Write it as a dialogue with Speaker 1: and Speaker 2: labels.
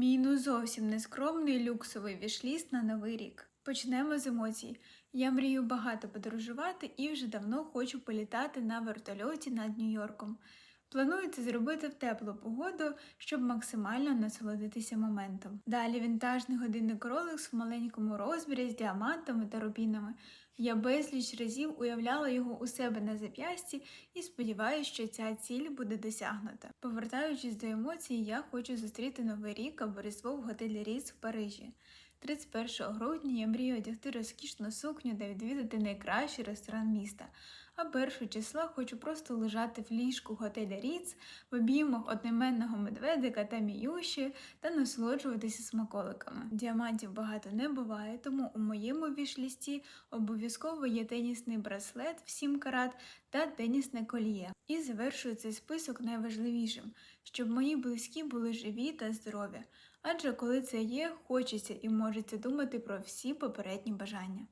Speaker 1: Мій ну зовсім нескромний люксовий вішліст на новий рік. Почнемо з емоцій. Я мрію багато подорожувати і вже давно хочу політати на вертольоті над Нью-Йорком. Планую це зробити в теплу погоду, щоб максимально насолодитися моментом. Далі вінтажний годинник Rolex в маленькому розмірі з діамантами та рубінами. Я безліч разів уявляла його у себе на зап'ясті і сподіваюся, що ця ціль буде досягнута. Повертаючись до емоцій, я хочу зустріти новий рік або різдво в готелі Ріц в Парижі. 31 грудня я мрію одягти розкішну сукню та відвідати найкращий ресторан міста. А 1 числа хочу просто лежати в ліжку готеля Ріц в обіймах одноіменного медведика та міюші та насолоджуватися смаколиками. Діамантів багато не буває, тому у моєму вішлісті обов'язково є тенісний браслет в 7 карат та тенісне коліє. І завершую цей список найважливішим, щоб мої близькі були живі та здорові. Адже коли це є, хочеться і можеться думати про всі попередні бажання.